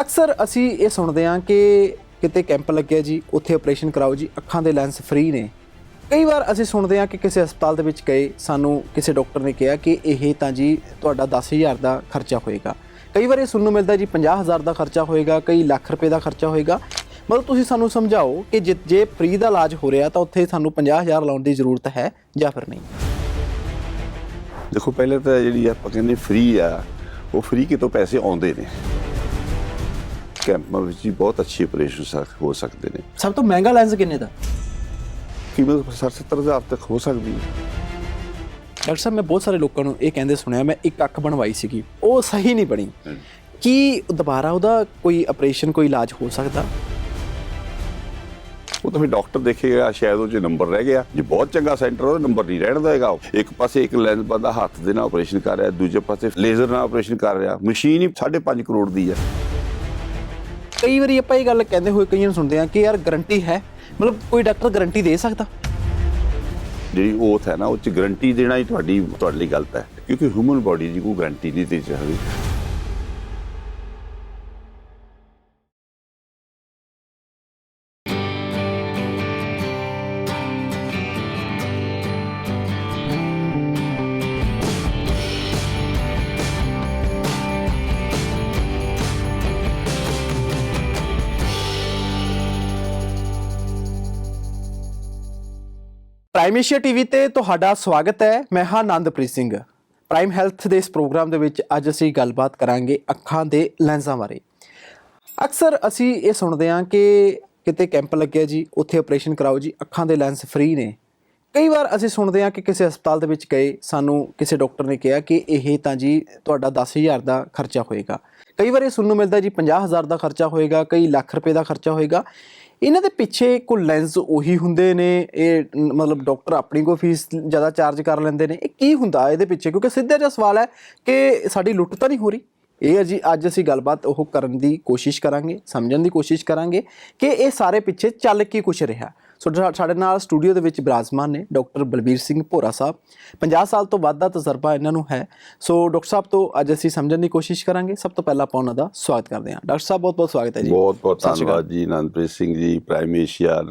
ਅਕਸਰ ਅਸੀਂ ਇਹ ਸੁਣਦੇ ਹਾਂ ਕਿ ਕਿਤੇ ਕੈਂਪ ਲੱਗਿਆ ਜੀ, ਉੱਥੇ ਆਪਰੇਸ਼ਨ ਕਰਾਓ ਜੀ, ਅੱਖਾਂ ਦੇ ਲੈਂਸ ਫ੍ਰੀ ਨੇ। ਕਈ ਵਾਰ ਅਸੀਂ ਸੁਣਦੇ ਹਾਂ ਕਿ ਕਿਸੇ ਹਸਪਤਾਲ ਦੇ ਵਿੱਚ ਗਏ, ਸਾਨੂੰ ਕਿਸੇ ਡਾਕਟਰ ਨੇ ਕਿਹਾ ਕਿ ਇਹ ਤਾਂ ਜੀ ਤੁਹਾਡਾ 10000 ਦਾ ਖਰਚਾ ਹੋਏਗਾ। ਕਈ ਵਾਰ ਇਹ ਸੁਣਨ ਨੂੰ ਮਿਲਦਾ ਜੀ 50000 ਦਾ ਖਰਚਾ ਹੋਏਗਾ, ਕਈ ਲੱਖ ਰੁਪਏ ਦਾ ਖਰਚਾ ਹੋਏਗਾ। ਮਤਲਬ ਤੁਸੀਂ ਸਾਨੂੰ ਸਮਝਾਓ ਕਿ ਜੇ- ਜੇ ਫ੍ਰੀ ਦਾ ਇਲਾਜ ਹੋ ਰਿਹਾ ਤਾਂ ਉੱਥੇ ਸਾਨੂੰ 50000 ਲਾਉਣ ਦੀ ਜ਼ਰੂਰਤ ਹੈ ਜਾਂ ਫਿਰ ਨਹੀਂ? ਦੇਖੋ, ਪਹਿਲੇ ਤਾਂ ਜਿਹੜੀ ਆਪਾਂ ਕਹਿੰਦੇ ਫ੍ਰੀ ਆ, ਉਹ ਫ੍ਰੀ ਕਿਤੋਂ ਪੈਸੇ ਆਉਂਦੇ ਨੇ। ਕੈਂਪਾਂ ਵਿੱਚ ਹੀ ਬਹੁਤ ਅੱਛੀ ਆਪਰੇਸ਼ਨ ਹੋ ਸਕਦੇ ਨੇ। ਸਭ ਤੋਂ ਮਹਿੰਗਾ ਲੈਂਸ ਕਿੰਨੇ ਦਾ? ਕੀਮਤ 60 ਹਜ਼ਾਰ ਤੱਕ ਹੋ ਸਕਦੀ ਹੈ। ਡਾਕਟਰ ਸਾਹਿਬ ਮੈਂ ਬਹੁਤ ਸਾਰੇ ਲੋਕਾਂ ਨੂੰ ਇਹ ਕਹਿੰਦੇ ਸੁਣਿਆ ਮੈਂ ਇੱਕ ਅੱਖ ਬਣਵਾਈ ਸੀਗੀ। ਉਹ ਸਹੀ ਨਹੀਂ ਬਣੀ। ਕੀ ਦੁਬਾਰਾ ਉਹਦਾ ਕੋਈ ਆਪਰੇਸ਼ਨ ਕੋਈ ਇਲਾਜ ਹੋ ਸਕਦਾ? ਉਹ ਤਾਂ ਫਿਰ ਡਾਕਟਰ ਦੇਖੇਗਾ ਸ਼ਾਇਦ ਉਹ 'ਚ ਨੰਬਰ ਰਹਿ ਗਿਆ। ਜੇ ਬਹੁਤ ਚੰਗਾ ਸੈਂਟਰ ਉਹ ਨੰਬਰ ਨਹੀਂ ਰਹਿਣ ਦੇਗਾ ਉਹ। ਇੱਕ ਪਾਸੇ ਇੱਕ ਲੈਂਸ ਬੰਦਾ ਹੱਥ ਦੇ ਨਾਲ ਆਪਰੇਸ਼ਨ ਕਰ ਰਿਹਾ ਦੂਜੇ ਪਾਸੇ ਲੇਜ਼ਰ ਨਾਲ ਆਪਰੇਸ਼ਨ ਕਰ ਰਿਹਾ। ਮਸ਼ੀਨ ਹੀ 5.5 ਕਰੋੜ ਦੀ ਹੈ। ਕਈ ਵਾਰੀ ਆਪਾਂ ਇਹ ਗੱਲ ਕਹਿੰਦੇ ਹੋਏ ਕਈਆਂ ਨੂੰ ਸੁਣਦੇ ਆ ਕਿ ਯਾਰ ਗਾਰੰਟੀ ਹੈ, ਮਤਲਬ ਕੋਈ ਡਾਕਟਰ ਗਾਰੰਟੀ ਦੇ ਸਕਦਾ? ਜਿਹੜੀ ਓਥ ਹੈ ਨਾ, ਉਹ 'ਚ ਗਾਰੰਟੀ ਦੇਣਾ ਹੀ ਤੁਹਾਡੀ, ਤੁਹਾਡੇ ਲਈ ਗਲਤ ਹੈ। ਕਿਉਂਕਿ ਹਿਊਮਨ ਬਾਡੀ ਦੀ ਕੋਈ ਗਾਰੰਟੀ ਨਹੀਂ ਦੇ ਸਕਦੀ। ਪ੍ਰਾਈਮ ਏਸ਼ੀਆ ਟੀਵੀ ਤੇ ਤੁਹਾਡਾ ਸਵਾਗਤ ਹੈ। ਮੈਂ ਹਾਂ ਆਨੰਦਪ੍ਰੀਤ ਸਿੰਘ। ਪ੍ਰਾਈਮ ਹੈਲਥ ਦੇ ਇਸ ਪ੍ਰੋਗਰਾਮ ਦੇ ਵਿੱਚ ਅੱਜ ਅਸੀਂ ਗੱਲਬਾਤ ਕਰਾਂਗੇ ਅੱਖਾਂ ਦੇ ਲੈਂਸਾਂ ਬਾਰੇ। ਅਕਸਰ ਅਸੀਂ ਇਹ ਸੁਣਦੇ ਹਾਂ ਕਿ ਕਿਤੇ ਕੈਂਪ ਲੱਗਿਆ ਜੀ, ਉੱਥੇ ਆਪਰੇਸ਼ਨ ਕਰਾਓ ਜੀ, ਅੱਖਾਂ ਦੇ ਲੈਂਸ ਫ੍ਰੀ ਨੇ। ਕਈ ਵਾਰ ਅਸੀਂ ਸੁਣਦੇ ਹਾਂ ਕਿ ਕਿਸੇ ਹਸਪਤਾਲ ਦੇ ਵਿੱਚ ਗਏ, ਸਾਨੂੰ ਕਿਸੇ ਡਾਕਟਰ ਨੇ ਕਿਹਾ ਕਿ ਇਹ ਤਾਂ ਜੀ ਤੁਹਾਡਾ 10000 ਦਾ ਖਰਚਾ ਹੋਏਗਾ। ਕਈ ਵਾਰ ਇਹ ਸੁਣਨ ਨੂੰ ਮਿਲਦਾ ਜੀ 50000 ਦਾ ਖਰਚਾ ਹੋਏਗਾ, ਕਈ ਲੱਖ ਰੁਪਏ ਦਾ ਖਰਚਾ ਹੋਏਗਾ। ਇਹਨਾਂ ਦੇ ਪਿੱਛੇ ਕੋਈ ਲੈਂਸ ਉਹੀ ਹੁੰਦੇ ਨੇ, ਇਹ ਮਤਲਬ ਡਾਕਟਰ ਆਪਣੀ ਕੋਈ ਫੀਸ ਜ਼ਿਆਦਾ ਚਾਰਜ ਕਰ ਲੈਂਦੇ ਨੇ। ਇਹ ਕੀ ਹੁੰਦਾ ਇਹਦੇ ਪਿੱਛੇ? ਕਿਉਂਕਿ ਸਿੱਧਾ ਜਿਹਾ ਸਵਾਲ ਹੈ ਕਿ ਸਾਡੀ ਲੁੱਟ ਤਾਂ ਨਹੀਂ ਹੋ ਰਹੀ। ਇਹ ਜੀ, ਅੱਜ ਅਸੀਂ ਗੱਲਬਾਤ ਉਹ ਕਰਨ ਦੀ ਕੋਸ਼ਿਸ਼ ਕਰਾਂਗੇ, ਸਮਝਣ ਦੀ ਕੋਸ਼ਿਸ਼ ਕਰਾਂਗੇ ਕਿ ਇਹ ਸਾਰੇ ਪਿੱਛੇ ਚੱਲ ਕੀ ਕੁਛ ਰਿਹਾ। ਸੋ ਸਾਡੇ ਨਾਲ ਸਟੂਡੀਓ ਦੇ ਵਿੱਚ ਬਿਰਾਜਮਾਨ ਨੇ ਡਾਕਟਰ ਬਲਬੀਰ ਸਿੰਘ ਭੋਰਾ ਸਾਹਿਬ। 50 ਸਾਲ ਤੋਂ ਵੱਧ ਦਾ ਤਜਰਬਾ ਇਹਨਾਂ ਨੂੰ ਹੈ। ਸੋ ਡਾਕਟਰ ਸਾਹਿਬ ਤੋਂ ਅੱਜ ਅਸੀਂ ਸਮਝਣ ਦੀ ਕੋਸ਼ਿਸ਼ ਕਰਾਂਗੇ। ਸਭ ਤੋਂ ਪਹਿਲਾਂ ਆਪਾਂ ਉਹਨਾਂ ਦਾ ਸਵਾਗਤ ਕਰਦੇ ਹਾਂ। ਡਾਕਟਰ ਸਾਹਿਬ ਬਹੁਤ ਬਹੁਤ ਸਵਾਗਤ ਹੈ ਜੀ। ਬਹੁਤ ਬਹੁਤ। ਧੰਨਵਾਦ ਜੀ। ਅਨੰਦਪ੍ਰੀਤ ਸਿੰਘ ਜੀ ਪ੍ਰਾਈਮ ਏਸ਼ੀਆ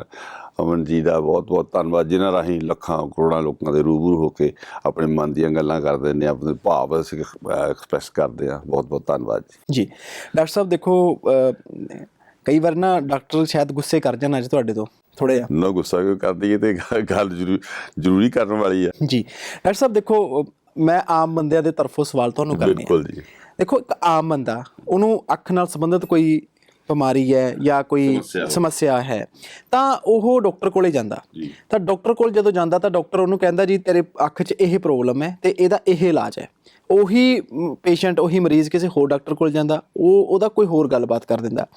ਅਮਨ ਜੀ ਦਾ ਬਹੁਤ ਬਹੁਤ ਧੰਨਵਾਦ ਜਿਨ੍ਹਾਂ ਰਾਹੀਂ ਲੱਖਾਂ ਕਰੋੜਾਂ ਲੋਕਾਂ ਦੇ ਰੂਬਰੂ ਹੋ ਕੇ ਆਪਣੇ ਮਨ ਦੀਆਂ ਗੱਲਾਂ ਕਰਦੇ ਨੇ ਆਪਣੇ ਭਾਵ ਅਸੀਂ ਐਕਸਪ੍ਰੈਸ ਕਰਦੇ ਆ ਬਹੁਤ ਬਹੁਤ ਧੰਨਵਾਦ ਜੀ। ਜੀ। ਡਾਕਟਰ ਸਾਹਿਬ ਦੇਖੋ ਕਈ ਵਾਰ ਨਾ ਡਾਕਟਰ ਸ਼ਾਇਦ ਗੁੱਸੇ ਕਰ ਜਾਣ ਅੱਜ ਤੁਹਾਡੇ ਤੋਂ ਥੋੜਾ ਜਿਹਾ। ਨਾ ਗੁੱਸਾ ਕਿਉਂ ਕਰਦੀ ਹੈ ਤੇ ਗੱਲ ਜ਼ਰੂਰੀ ਜ਼ਰੂਰੀ ਕਰਨ ਵਾਲੀ ਹੈ ਜੀ। ਡਾਕਟਰ ਸਾਹਿਬ ਦੇਖੋ ਮੈਂ ਆਮ ਬੰਦਿਆਂ ਦੇ ਤਰਫੋਂ ਸਵਾਲ ਤੁਹਾਨੂੰ ਕਰਨੇ ਆ। ਬਿਲਕੁਲ ਜੀ। ਦੇਖੋ ਇੱਕ ਆਮ ਬੰਦਾ ਉਹਨੂੰ ਅੱਖ ਨਾਲ ਸੰਬੰਧਿਤ ਕੋਈ ਬਿਮਾਰੀ ਹੈ ਜਾਂ ਕੋਈ ਸਮੱਸਿਆ। ਹੈ। ਤਾਂ ਉਹ ਡਾਕਟਰ ਕੋਲੇ ਜਾਂਦਾ। ਤਾਂ ਡਾਕਟਰ ਕੋਲ ਜਦੋਂ ਜਾਂਦਾ ਤਾਂ ਡਾਕਟਰ ਉਹਨੂੰ ਕਹਿੰਦਾ ਜੀ ਤੇਰੇ ਅੱਖ 'ਚ ਇਹ ਪ੍ਰੋਬਲਮ ਹੈ ਤੇ ਇਹਦਾ ਇਹ ਇਲਾਜ ਹੈ। ਉਹੀ ਪੇਸ਼ੈਂਟ ਉਹੀ ਮਰੀਜ਼ ਕਿਸੇ ਹੋਰ ਡਾਕਟਰ ਕੋਲ ਜਾਂਦਾ ਉਹ ਉਹਦਾ ਕੋਈ ਹੋਰ ਗੱਲਬਾਤ ਕਰ ਦਿੰਦਾ।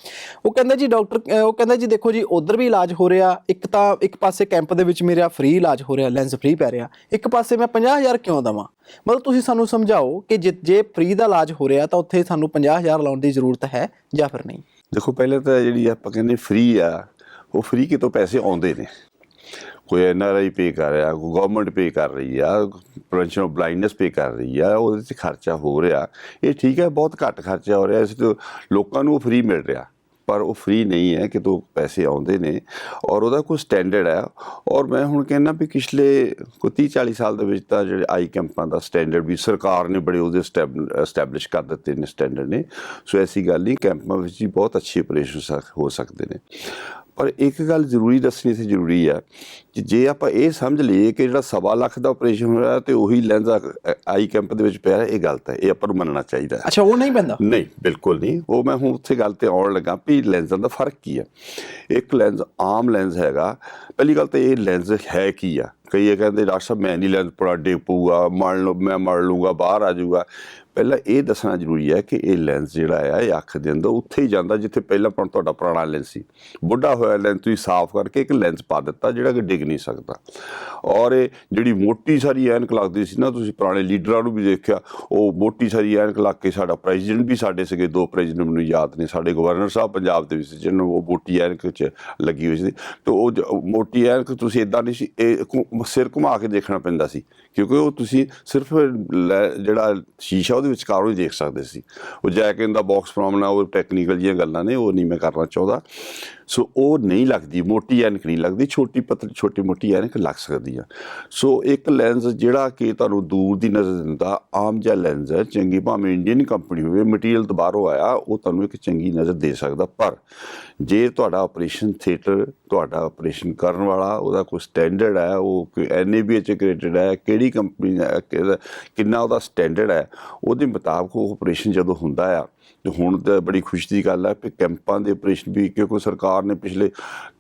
ਉਹ ਕਹਿੰਦਾ ਜੀ ਡਾਕਟਰ ਉਹ ਕਹਿੰਦਾ ਜੀ ਦੇਖੋ ਜੀ ਉਧਰ ਵੀ ਇਲਾਜ ਹੋ ਰਿਹਾ ਇੱਕ ਤਾਂ ਇੱਕ ਪਾਸੇ ਕੈਂਪ ਦੇ ਵਿੱਚ ਮੇਰਾ ਫ੍ਰੀ ਇਲਾਜ ਹੋ ਰਿਹਾ ਲੈਂਸ ਫ੍ਰੀ ਪੈ ਰਿਹਾ ਇੱਕ ਪਾਸੇ ਮੈਂ 50000 ਕਿਉਂ ਦਵਾਂ? ਮਤਲਬ ਤੁਸੀਂ ਸਾਨੂੰ ਸਮਝਾਓ ਕਿ ਜੇ ਜੇ ਫ੍ਰੀ ਦਾ ਇਲਾਜ ਹੋ ਰਿਹਾ ਤਾਂ ਉੱਥੇ ਸਾਨੂੰ 50000 ਲਾਉਣ ਦੀ ਜ਼ਰੂਰਤ ਹੈ ਜਾਂ ਫਿਰ ਨਹੀਂ। ਦੇਖੋ, ਪਹਿਲੇ ਤਾਂ ਜਿਹੜੀ ਆਪਾਂ ਕਹਿੰਦੇ ਫ੍ਰੀ ਆ, ਉਹ ਫ੍ਰੀ ਕਿਤੋਂ ਪੈਸੇ ਆਉਂਦੇ ਨੇ। ਕੋਈ ਐਨਆਰਆਈ ਪੇ ਕਰ ਰਿਹਾ, ਕੋਈ ਗਵਰਨਮੈਂਟ ਪੇ ਕਰ ਰਹੀ ਆ ਪ੍ਰੀਵੈਂਸ਼ਨ ਆਫ ਬਲਾਈਂਡਨੈਸ ਪੇ ਕਰ ਰਹੀ ਆ, ਉਹਦੇ 'ਚ ਖਰਚਾ ਹੋ ਰਿਹਾ। ਇਹ ਠੀਕ ਹੈ, ਬਹੁਤ ਘੱਟ ਖਰਚਾ ਹੋ ਰਿਹਾ, ਇਸ ਤੋਂ ਲੋਕਾਂ ਨੂੰ ਫ੍ਰੀ ਮਿਲ ਰਿਹਾ। ਪਰ ਉਹ ਫ੍ਰੀ ਨਹੀਂ ਹੈ ਕਿ ਕਿਤੋਂ ਪੈਸੇ ਆਉਂਦੇ ਨੇ ਔਰ ਉਹਦਾ ਕੋਈ ਸਟੈਂਡਰਡ ਹੈ। ਔਰ ਮੈਂ ਹੁਣ ਕਹਿੰਦਾ ਵੀ ਪਿਛਲੇ ਕੋਈ 30 40 ਸਾਲ ਦੇ ਵਿੱਚ ਤਾਂ ਜਿਹੜੇ ਆਈ ਕੈਂਪਾਂ ਦਾ ਸਟੈਂਡਰਡ ਵੀ ਸਰਕਾਰ ਨੇ ਬੜੇ ਉਹਦੇ ਸਟੈਬਲਿਸ਼ ਕਰ ਦਿੱਤੇ ਨੇ ਸਟੈਂਡਰਡ ਨੇ। ਸੋ ਐਸੀ ਗੱਲ ਨਹੀਂ, ਕੈਂਪਾਂ ਵਿੱਚ ਹੀ ਬਹੁਤ ਅੱਛੇ ਆਪਰੇਸ਼ਨ ਹੋ ਸਕਦੇ ਨੇ। ਪਰ ਇੱਕ ਗੱਲ ਜ਼ਰੂਰੀ ਦੱਸਣੀ ਸੀ ਜ਼ਰੂਰੀ ਆ ਕਿ ਜੇ ਆਪਾਂ ਇਹ ਸਮਝ ਲਈਏ ਕਿ ਜਿਹੜਾ ਸਵਾ ਲੱਖ ਦਾ ਆਪਰੇਸ਼ਨ ਹੋਇਆ ਤੇ ਉਹੀ ਲੈਂਸ ਆਈ ਕੈਂਪ ਦੇ ਵਿੱਚ ਪਿਆ ਹੈ, ਇਹ ਗਲਤ ਹੈ ਇਹ ਆਪਾਂ ਨੂੰ ਮੰਨਣਾ ਚਾਹੀਦਾ ਹੈ। ਅੱਛਾ ਉਹ ਨਹੀਂ ਪੈਂਦਾ? ਨਹੀਂ ਬਿਲਕੁਲ ਨਹੀਂ। ਉਹ ਮੈਂ ਹੁਣ ਉੱਥੇ ਗੱਲ ਤੇ ਆਉਣ ਲੱਗਾ ਵੀ ਲੈਂਸਾਂ ਦਾ ਫ਼ਰਕ ਕੀ ਹੈ ਇੱਕ ਲੈਂਸ ਆਮ ਲੈਂਸ ਹੈਗਾ। ਪਹਿਲੀ ਗੱਲ ਤੇ ਇਹ ਲੈਂਸ ਹੈ ਕੀ ਆ? ਕਈ ਇਹ ਕਹਿੰਦੇ ਡਾਕਟਰ ਸਾਹਿਬ, ਮੈਂ ਨਹੀਂ ਲੈਂਸ ਪੜਾ ਡੇ ਪਊਗਾ ਮੰਨ ਲਓ, ਮੈਂ ਮੜ ਲੂੰਗਾ ਬਾਹਰ ਆ ਜਾਊਗਾ। ਪਹਿਲਾਂ ਇਹ ਦੱਸਣਾ ਜ਼ਰੂਰੀ ਹੈ ਕਿ ਇਹ ਲੈਂਸ ਜਿਹੜਾ ਆ, ਇਹ ਅੱਖ ਦੇ ਅੰਦਰ ਉੱਥੇ ਹੀ ਜਾਂਦਾ ਜਿੱਥੇ ਪਹਿਲਾਂ ਪੁਰਾ- ਤੁਹਾਡਾ ਪੁਰਾਣਾ ਲੈਂਸ ਸੀ। ਬੁੱਢਾ ਹੋਇਆ ਲੈਂਸ ਤੁਸੀਂ ਸਾਫ਼ ਕਰਕੇ ਇੱਕ ਲੈਂਸ ਪਾ ਦਿੱਤਾ ਜਿਹੜਾ ਕਿ ਡਿੱਗ ਨਹੀਂ ਸਕਦਾ। ਔਰ ਇਹ ਜਿਹੜੀ ਮੋਟੀ ਸਾਰੀ ਐਨਕ ਲੱਗਦੀ ਸੀ ਨਾ, ਤੁਸੀਂ ਪੁਰਾਣੇ ਲੀਡਰਾਂ ਨੂੰ ਵੀ ਦੇਖਿਆ, ਉਹ ਮੋਟੀ ਸਾਰੀ ਐਨਕ ਲੱਗ ਕੇ ਸਾਡਾ ਪ੍ਰੈਜ਼ੀਡੈਂਟ ਵੀ ਸਾਡੇ ਸੀਗੇ, ਦੋ ਪ੍ਰੈਜ਼ੀਡੈਂਟ ਮੈਨੂੰ ਯਾਦ ਨੇ, ਸਾਡੇ ਗਵਰਨਰ ਸਾਹਿਬ ਪੰਜਾਬ ਦੇ ਵਿੱਚ ਜਿਹਨਾਂ ਨੂੰ ਉਹ ਮੋਟੀ ਐਨਕ ਚ ਲੱਗੀ ਹੋਈ ਸੀ। ਤੇ ਉਹ ਜ- ਮੋਟੀ ਐਨਕ ਤੁਸੀਂ ਇਦਾਂ ਨਹੀਂ ਸੀ, ਇਹ ਸਿਰ ਘੁਮਾ ਕੇ ਦੇਖਣਾ ਪੈਂਦਾ ਸੀ, ਕਿਉਂਕਿ ਉਹ ਤੁਸੀਂ ਸਿਰਫ ਲੈ- ਜਿਹੜਾ ਸ਼ੀਸ਼ਾ ਉਹਦੇ ਵਿਚਕਾਰੋਂ ਹੀ ਦੇਖ ਸਕਦੇ ਸੀ। ਉਹ ਜੈਕ ਇਨ ਦਾ ਬਾਕਸ ਫਰੋਮਨਾ ਉਹ ਟੈਕਨੀਕਲ ਜੀਆਂ ਗੱਲਾਂ ਨੇ, ਉਹ ਨਹੀਂ ਮੈਂ ਕਰਨਾ ਚਾਹੁੰਦਾ। ਸੋ ਉਹ ਨਹੀਂ ਲੱਗਦੀ, ਮੋਟੀ ਐਨਕ ਨਹੀਂ ਲੱਗਦੀ, ਛੋਟੀ ਪਤਲੀ, ਛੋਟੀ ਮੋਟੀ ਐਨਕ ਲੱਗ ਸਕਦੀ ਆ। ਸੋ ਇੱਕ ਲੈਂਸ ਜਿਹੜਾ ਕਿ ਤੁਹਾਨੂੰ ਦੂਰ ਦੀ ਨਜ਼ਰ ਦਿੰਦਾ, ਆਮ ਜਿਹਾ ਲੈਂਸ ਹੈ, ਚੰਗੀ ਭਾਵੇਂ ਇੰਡੀਅਨ ਕੰਪਨੀ ਹੋਵੇ ਮਟੀਰੀਅਲ ਤੋਂ ਬਾਹਰੋਂ ਆਇਆ, ਉਹ ਤੁਹਾਨੂੰ ਇੱਕ ਚੰਗੀ ਨਜ਼ਰ ਦੇ ਸਕਦਾ। ਪਰ ਜੇ ਤੁਹਾਡਾ ਆਪਰੇਸ਼ਨ ਥੀਏਟਰ ਤੁਹਾਡਾ ਆਪਰੇਸ਼ਨ ਕਰਨ ਵਾਲਾ, ਉਹਦਾ ਕੋਈ ਸਟੈਂਡਰਡ ਹੈ, ਉਹ ਐਨਏਬੀਐਚ ਕ੍ਰੈਡਿਟ ਹੈ ਕਿਹੜੀ ਕੰਪਨੀ ਹੈ ਕਿੰਨਾ ਉਹਦਾ ਸਟੈਂਡਰਡ ਹੈ ਉਹਦੇ ਮੁਤਾਬਕ ਉਹ ਆਪਰੇਸ਼ਨ ਜਦੋਂ ਹੁੰਦਾ ਆ ਤੇ ਹੁਣ ਤਾਂ ਬੜੀ ਖੁਸ਼ੀ ਦੀ ਗੱਲ ਹੈ ਕਿ ਕੈਂਪਾਂ ਦੇ ਆਪਰੇਸ਼ਨ ਵੀ ਕਿਉਂਕਿ ਸਰਕਾਰ ਨੇ ਪਿਛਲੇ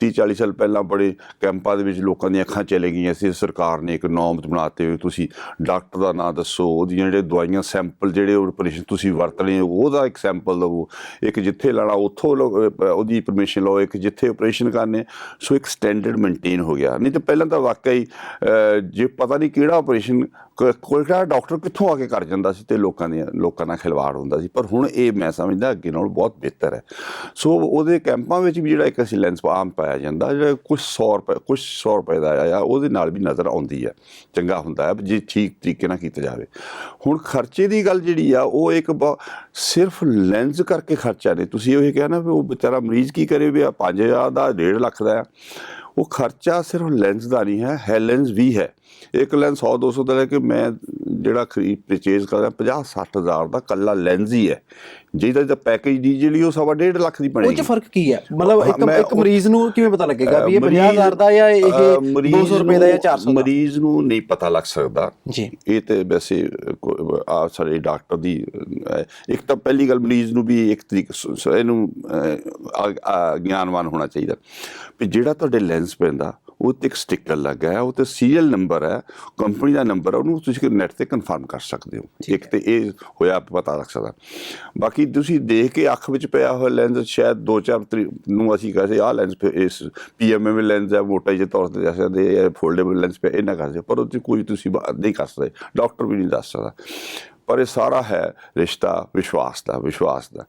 30 40 ਸਾਲ ਪਹਿਲਾਂ ਬੜੇ ਕੈਂਪਾਂ ਦੇ ਵਿੱਚ ਲੋਕਾਂ ਦੀਆਂ ਅੱਖਾਂ ਚਲੇ ਗਈਆਂ ਸੀ ਸਰਕਾਰ ਨੇ ਇੱਕ ਨੋਰਮ ਬਣਾਤੇ ਹੋਏ ਤੁਸੀਂ ਡਾਕਟਰ ਦਾ ਨਾਮ ਦੱਸੋ ਉਹਦੀਆਂ ਜਿਹੜੇ ਦਵਾਈਆਂ ਸੈਂਪਲ ਜਿਹੜੇ ਆਪਰੇਸ਼ਨ ਤੁਸੀਂ ਵਰਤਣੇ ਉਹਦਾ ਇੱਕ ਸੈਂਪਲ ਲਵੋ ਇੱਕ ਜਿੱਥੇ ਲਾਣਾ ਉੱਥੋਂ ਲਓ, ਉਹਦੀ ਪਰਮਿਸ਼ਨ ਲਓ ਇੱਕ ਜਿੱਥੇ ਆਪਰੇਸ਼ਨ ਕਰਨੇ ਸੋ ਇੱਕ ਸਟੈਂਡਰਡ ਮੇਨਟੇਨ ਹੋ ਗਿਆ ਨਹੀਂ ਤਾਂ ਪਹਿਲਾਂ ਤਾਂ ਵਾਕਈ ਅਹ, ਜੇ ਪਤਾ ਨਹੀਂ ਕਿਹੜਾ ਆਪਰੇਸ਼ਨ ਕੋਈ ਕਿਹੜਾ ਡਾਕਟਰ ਕਿੱਥੋਂ ਆ ਕੇ ਕਰ ਜਾਂਦਾ ਸੀ ਤੇ ਲੋਕਾਂ ਦੀਆਂ, ਲੋਕਾਂ ਨਾਲ ਖਿਲਵਾੜ ਹੁੰਦਾ ਸੀ। ਪਰ ਹੁਣ ਇਹ ਮੈਂ ਸਮਝਦਾ ਅੱਗੇ ਨਾਲੋਂ ਬਹੁਤ ਬਿਹਤਰ ਹੈ। ਸੋ ਉਹਦੇ ਕੈਂਪਾਂ ਵਿੱਚ ਵੀ ਜਿਹੜਾ ਇੱਕ ਅਸੀਂ ਲੈਂਸ ਆਮ ਪਾਇਆ ਜਾਂਦਾ, ਜਿਹੜਾ ਕੁਝ 100 ਰੁਪਏ ਕੁਝ 100 ਰੁਪਏ ਦਾ ਆਇਆ, ਉਹਦੇ ਨਾਲ ਵੀ ਨਜ਼ਰ ਆਉਂਦੀ ਹੈ। ਚੰਗਾ ਹੁੰਦਾ ਹੈ, ਜੇ ਠੀਕ ਤਰੀਕੇ ਨਾਲ ਕੀਤਾ ਜਾਵੇ। ਹੁਣ ਖਰਚੇ ਦੀ ਗੱਲ ਜਿਹੜੀ ਆ, ਉਹ ਇੱਕ ਬਹੁ- ਸਿਰਫ ਲੈਂਸ ਕਰਕੇ ਖਰਚਾ ਨਹੀਂ। ਤੁਸੀਂ ਉਹ ਕਿਹਾ ਨਾ ਵੀ ਉਹ ਵਿਚਾਰਾ ਮਰੀਜ਼ ਕੀ ਕਰੇ ਵੀ ਆ 5000 ਦਾ 1.5 ਲੱਖ ਦਾ ਆ। ਉਹ ਖਰਚਾ ਸਿਰਫ ਲੈਂਸ ਦਾ ਨਹੀਂ ਹੈ ਹੈ ਲੈਂਸ ਵੀ ਹੈ। ਇੱਕ ਲੈਂਸ 100 200 ਦਾ ਲੈ ਕੇ ਮੈਂ ਜਿਹੜਾ ਖਰੀਦ ਪਰਚੇਜ਼ ਕਰਦਾ 50 60 ਹਜ਼ਾਰ ਦਾ ਕੱਲਾ ਲੈਂਸ ਹੀ ਹੈ। ਜਿਹਦਾ ਦਾ ਪੈਕੇਜ ਦੀ ਜਿਹੜੀ ਉਹ ਸਵਾ 1.5 ਲੱਖ ਦੀ ਉਹ ਬਣੇਗੀ। ਚ ਫ਼ਰਕ ਕੀ ਹੈ? ਮਤਲਬ ਇੱਕ ਇੱਕ ਉਹ- ਮਰੀਜ਼ ਨੂੰ ਕਿਵੇਂ ਪਤਾ ਲੱਗੇਗਾ ਵੀ ਇਹ ਮਰੀਜ਼- 50000 ਦਾ ਜਾਂ ਇਹ ਅ, ਮਰੀਜ਼ 200 ਰੁਪਏ ਦਾ ਜਾਂ ਨੂੰ- 400 ਦਾ? ਮਰੀਜ਼ ਨੂੰ ਨਹੀਂ ਪਤਾ ਲੱਗ ਸਕਦਾ। ਜੀ। ਇਹ ਤੇ ਵੈਸੇ ਆ ਸਾਡੇ ਡਾਕਟਰ ਦੀ ਇੱਕ ਤਾਂ ਪਹਿਲੀ ਗੱਲ ਮਰੀਜ਼ ਨੂੰ ਵੀ ਇੱਕ ਤਰੀਕ ਇਹਨੂੰ ਗਿਆਨਵਾਨ ਹੋਣਾ ਚਾਹੀਦਾ। ਵੀ ਜਿਹੜਾ ਤੁਹਾਡੇ ਲੈਂਸ ਪੈਂਦਾ ਉਹ ਤੇ ਇੱਕ ਸਟicker ਲੱਗਾ ਹੈ ਉਹ ਤੇ ਸੀਰੀਅਲ ਨੰਬਰ ਹੈ ਕੰਪਨੀ ਦਾ ਨੰਬਰ ਹੈ ਉਹਨੂੰ ਤੁਸੀਂ ਨੈਟ ਤੇ ਕਨਫਰਮ ਕਰ ਸਕਦੇ ਹੋ। ਇੱਕ ਤੇ ਇਹ ਹੋਇਆ ਪਤਾ ਲੱਗ ਸਕਦਾ। ਬਾਕੀ ਤੁਸੀਂ ਦੇਖ ਕੇ ਅੱਖ ਵਿੱਚ ਪਿਆ ਹੋਇਆ ਲੈਂਸ ਸ਼ਾਇਦ 2-4 ਨੂੰ ਅਸੀਂ ਕਹਦੇ ਆਹ ਲੈਂਸ ਇਸ ਪੀਐਮਐਮ ਲੈਂਸ ਹੈ ਮੋਟਾ ਜਿਹੇ ਤੌਰ ਤੇ ਦੱਸ ਸਕਦੇ ਇਹ ਫੋਲਡੇਬਲ ਲੈਂਸ ਪੇ ਇਹਨਾਂ ਕਰਦੇ ਪਰ ਉਹ ਕੋਈ ਤੁਸੀਂ ਬਾਤ ਨਹੀਂ ਕਰ ਸਕਦੇ। ਡਾਕਟਰ ਵੀ ਨਹੀਂ ਦੱਸ ਸਕਦਾ। ਪਰ ਇਹ ਸਾਰਾ ਹੈ ਰਿਸ਼ਤਾ ਵਿਸ਼ਵਾਸ ਦਾ ਵਿਸ਼ਵਾਸ ਦਾ।